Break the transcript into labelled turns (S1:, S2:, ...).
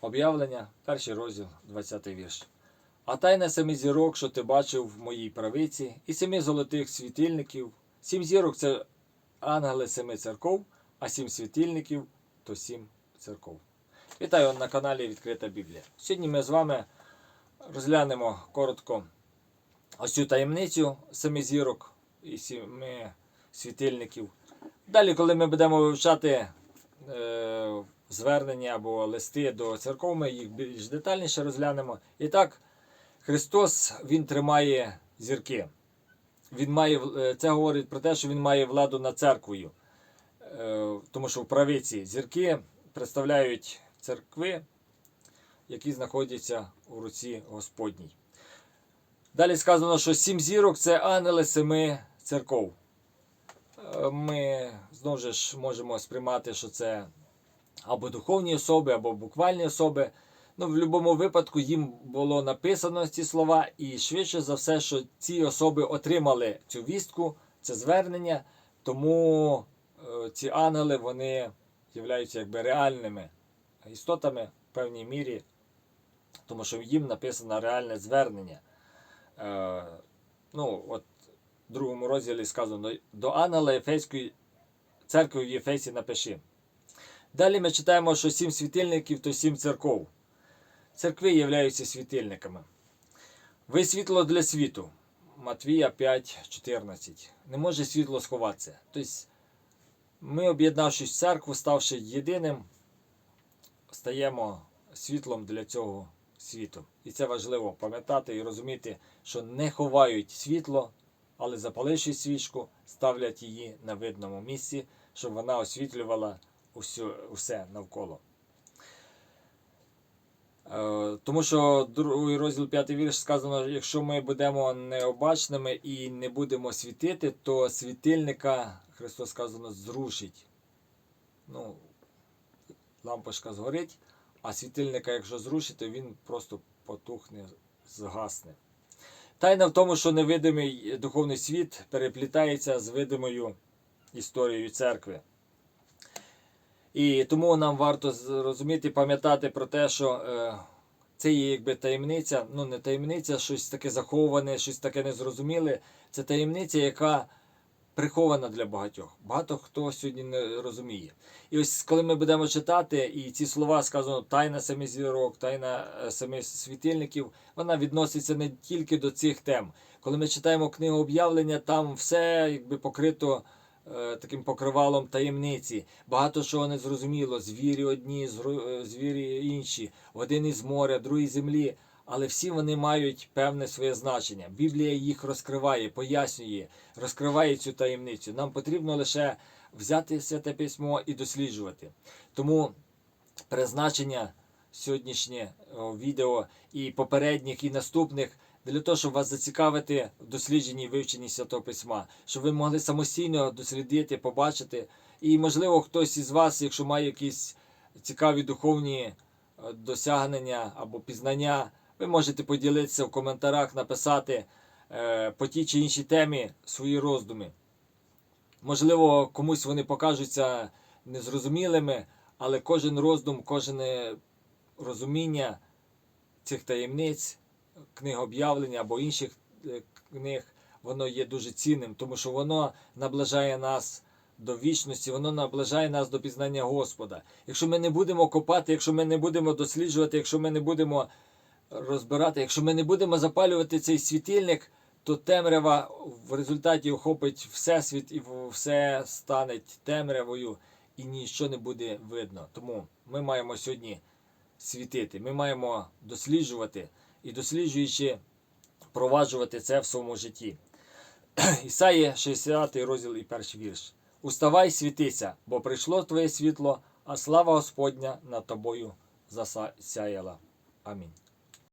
S1: Об'явлення, перший розділ, 20 вірш. А тайна семи зірок, що ти бачив в моїй правиці, і семи золотих світильників. Сім зірок це ангели семи церков, а сім світильників то сім церков. Вітаю на каналі Відкрита Біблія. Сьогодні ми з вами розглянемо коротко ось цю таємницю семи зірок і семи світильників. Далі, коли ми будемо вивчати е, звернення або листи до церков, ми їх більш детальніше розглянемо. І так, Христос Він тримає зірки. Він має, е, це говорить про те, що Він має владу над церквою. Е, Тому що в правиці зірки представляють церкви, які знаходяться у руці Господній. Далі сказано, що сім зірок це ангели семи церков. Е, Ми знову ж можемо сприймати, що це або духовні особи, або буквальні особи. Ну, в будь-якому випадку їм було написано ці слова, і швидше за все, що ці особи отримали цю вістку, це звернення, тому е, ці ангели вони являються якби реальними істотами в певній мірі, тому що їм написано реальне звернення. Е, ну, от в другому розділі сказано до ангела Ефеської церкви в Єфесі напиши. Далі ми читаємо, що сім світильників то сім церков. Церкви являються світильниками. Ви світло для світу. Матвія 5,14. Не може світло сховатися. Тобто, ми, об'єднавшись в церкву, ставши єдиним, стаємо світлом для цього світу. І це важливо пам'ятати і розуміти, що не ховають світло, але запаливши свічку, ставлять її на видному місці, щоб вона освітлювала усю, усе навколо. Е, Тому що другий розділ п'ятий вірш сказано, якщо ми будемо необачними і не будемо світити, то світильника, Христос сказано, зрушить. Ну, лампочка згорить, а світильника, якщо зрушить, то він просто потухне, згасне. Тайна в тому, що невидимий духовний світ переплітається з видимою історією церкви. І тому нам варто зрозуміти, пам'ятати про те, що е, це є якби таємниця, ну не таємниця, щось таке заховане, щось таке незрозуміле. Це таємниця, яка прихована для багатьох. Багато хто сьогодні не розуміє. І ось коли ми будемо читати, і ці слова сказано тайна семи зірок, тайна е, семи світильників, вона відноситься не тільки до цих тем. Коли ми читаємо книгу об'явлення, там все якби покрито таким покривалом таємниці. Багато чого не зрозуміло. Звірі одні, е, звірі інші, один із моря, другий землі. Але всі вони мають певне своє значення. Біблія їх розкриває, пояснює, розкриває цю таємницю. Нам потрібно лише взяти святе письмо і досліджувати. Тому призначення сьогоднішнє о, відео і попередніх, і наступних для того, щоб вас зацікавити в дослідженні і вивченні святого письма, щоб ви могли самостійно дослідити, побачити. І, можливо, хтось із вас, якщо має якісь цікаві духовні е, досягнення або пізнання, ви можете поділитися в коментарях, написати е, по тій чи іншій темі свої роздуми. Можливо, комусь вони покажуться незрозумілими, але кожен роздум, кожне розуміння цих таємниць, книг об'явлення або інших е, книг, воно є дуже цінним, тому що воно наближає нас до вічності, воно наближає нас до пізнання Господа. Якщо ми не будемо копати, якщо ми не будемо досліджувати, якщо ми не будемо розбирати, якщо ми не будемо запалювати цей світильник, то темрява в результаті охопить всесвіт і все стане темрявою і нічого не буде видно. Тому ми маємо сьогодні світити, ми маємо досліджувати і досліджуючи, впроваджувати це в своєму житті. Ісаї 60 розділ і перший вірш. Уставай, світися, бо прийшло твоє світло, а слава Господня над тобою засяяла. Амінь.